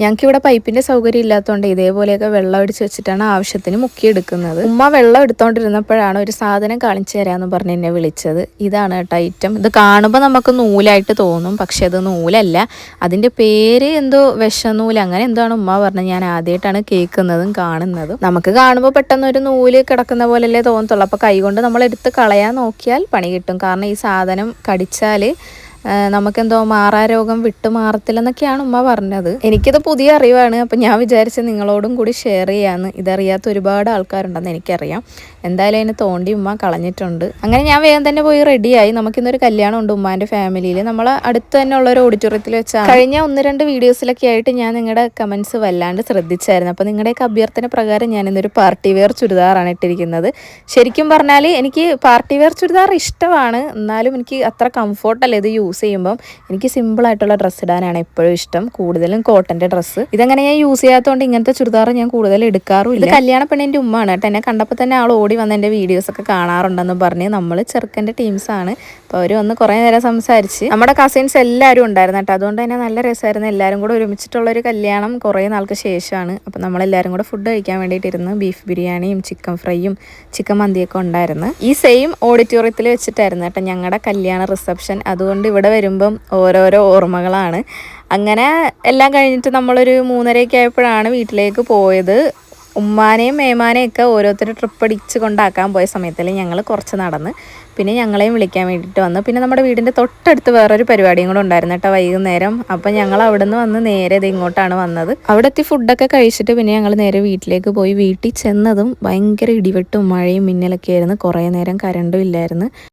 ഞങ്ങൾക്ക് ഇവിടെ പൈപ്പിന്റെ സൗകര്യം ഇല്ലാത്തതുകൊണ്ട് ഇതേപോലെയൊക്കെ വെള്ളം അടിച്ച് വെച്ചിട്ടാണ് ആവശ്യത്തിന് മുക്കിയെടുക്കുന്നത്. ഉമ്മ വെള്ളം എടുത്തോണ്ടിരുന്നപ്പോഴാണ് ഒരു സാധനം കാണിച്ചു തരാമെന്ന് പറഞ്ഞ് എന്നെ വിളിച്ചത്. ഇതാണ് കേട്ടോ ഐറ്റം ഇത് കാണുമ്പോൾ നമുക്ക് നൂലായിട്ട് തോന്നും പക്ഷെ അത് നൂലല്ല. അതിന്റെ പേര് എന്തോ വിഷനൂൽ അങ്ങനെ എന്താണ് ഉമ്മ പറഞ്ഞത്. ഞാൻ ആദ്യമായിട്ടാണ് കേൾക്കുന്നതും കാണുന്നതും. നമുക്ക് കാണുമ്പോൾ പെട്ടെന്ന് ഒരു നൂൽ കിടക്കുന്ന പോലെയല്ലേ തോന്നത്തുള്ളൂ. അപ്പോൾ കൈകൊണ്ട് നമ്മൾ എടുത്ത് കളയാൻ നോക്കിയാൽ പണി കിട്ടും. കാരണം ഈ സാധനം കടിച്ചാൽ നമുക്കെന്തോ മാറാരോഗം വിട്ടു മാറത്തില്ലെന്നൊക്കെയാണ് ഉമ്മ പറഞ്ഞത്. എനിക്കിത് പുതിയ അറിവാണ്. അപ്പം ഞാൻ വിചാരിച്ച് നിങ്ങളോടും കൂടി ഷെയർ ചെയ്യാമെന്ന് ഇതറിയാത്ത ഒരുപാട് ആൾക്കാരുണ്ടെന്ന് എനിക്കറിയാം. എന്തായാലും അതിന് തോണ്ടി ഉമ്മ കളഞ്ഞിട്ടുണ്ട്. അങ്ങനെ ഞാൻ വേഗം തന്നെ പോയി റെഡിയായി നമുക്കിന്നൊരു കല്യാണം ഉണ്ട് ഉമ്മാന്റെ ഫാമിലിയിൽ നമ്മൾ അടുത്ത് തന്നെ ഉള്ള ഒരു ഓഡിറ്റോറിയത്തിൽ വെച്ചാൽ കഴിഞ്ഞ ഒന്ന് രണ്ട് വീഡിയോസിലൊക്കെ ആയിട്ട് ഞാൻ നിങ്ങളുടെ കമൻസ് വല്ലാണ്ട് ശ്രദ്ധിച്ചായിരുന്നു. അപ്പോൾ നിങ്ങളുടെയൊക്കെ അഭ്യർത്ഥന പ്രകാരം ഞാൻ ഇന്നൊരു പാർട്ടി വെയർ ചുരിദാറാണ് ഇട്ടിരിക്കുന്നത്. ശരിക്കും പറഞ്ഞാൽ എനിക്ക് പാർട്ടി വെയർ ചുരിദാർ ഇഷ്ടമാണ്. എന്നാലും എനിക്ക് അത്ര കംഫോർട്ടല്ല ഇത് യൂസ് ചെയ്യുമ്പം എനിക്ക് സിമ്പിൾ ആയിട്ടുള്ള ഡ്രസ്സ് ഇടാനാണ് എപ്പോഴും ഇഷ്ടം. കൂടുതലും കോട്ടന്റെ ഡ്രസ്സ് ഇതങ്ങനെ ഞാൻ യൂസ് ചെയ്യാത്തതുകൊണ്ട് ഇങ്ങനത്തെ ചുരിദാർ ഞാൻ കൂടുതൽ എടുക്കാറുമില്ല കല്യാണ പെണ്ണിന്റെ ഉമ്മാണ് കേട്ടോ. എന്നെ കണ്ടപ്പോൾ തന്നെ ആൾ ഓടി വന്ന് എന്റെ വീഡിയോസൊക്കെ കാണാറുണ്ടെന്ന് പറഞ്ഞ് നമ്മൾ ചെറുക്കന്റെ ടീംസാണ് അപ്പോൾ അവർ വന്ന് കുറേ നേരം സംസാരിച്ച് നമ്മുടെ കസിൻസ് എല്ലാവരും ഉണ്ടായിരുന്നു കേട്ടോ. അതുകൊണ്ട് തന്നെ നല്ല രസമായിരുന്നു. എല്ലാവരും കൂടെ ഒരുമിച്ചിട്ടുള്ളൊരു കല്യാണം കുറേ നാൾക്ക് ശേഷമാണ്. അപ്പോൾ നമ്മളെല്ലാവരും കൂടെ ഫുഡ് കഴിക്കാൻ വേണ്ടിയിട്ടിരുന്ന്. ബീഫ് ബിരിയാണിയും ചിക്കൻ ഫ്രൈയും ചിക്കൻ മന്തിയൊക്കെ ഉണ്ടായിരുന്നു. ഈ സെയിം ഓഡിറ്റോറിയത്തിൽ വെച്ചിട്ടായിരുന്നു കേട്ടോ ഞങ്ങളുടെ കല്യാണ റിസപ്ഷൻ അതുകൊണ്ട് ഇവിടെ വരുമ്പം ഓരോരോ ഓർമ്മകളാണ്. അങ്ങനെ എല്ലാം കഴിഞ്ഞിട്ട് നമ്മളൊരു മൂന്നരയൊക്കെ ആയപ്പോഴാണ് വീട്ടിലേക്ക് പോയത്. ഉമ്മാനെയും മേമാനെയും ഒക്കെ ഓരോരുത്തർ ട്രിപ്പ് അടിച്ച് കൊണ്ടാക്കാൻ പോയ സമയത്തിൽ ഞങ്ങൾ കുറച്ച് നടന്ന്. പിന്നെ ഞങ്ങളെയും വിളിക്കാൻ വേണ്ടിയിട്ട് വന്നു. പിന്നെ നമ്മുടെ വീടിന്റെ തൊട്ടടുത്ത് വേറൊരു പരിപാടിയും കൂടെ ഉണ്ടായിരുന്നു കേട്ടോ വൈകുന്നേരം. അപ്പം ഞങ്ങൾ അവിടെ നിന്ന് വന്ന് നേരെ ഇത് ഇങ്ങോട്ടാണ് വന്നത്. അവിടെ എത്തി ഫുഡൊക്കെ കഴിച്ചിട്ട് പിന്നെ ഞങ്ങൾ നേരെ വീട്ടിലേക്ക് പോയി. വീട്ടിൽ ചെന്നതും ഭയങ്കര ഇടിവെട്ടും മഴയും മിന്നലൊക്കെ ആയിരുന്നു. കുറേ നേരം കരണ്ടും ഇല്ലായിരുന്നു.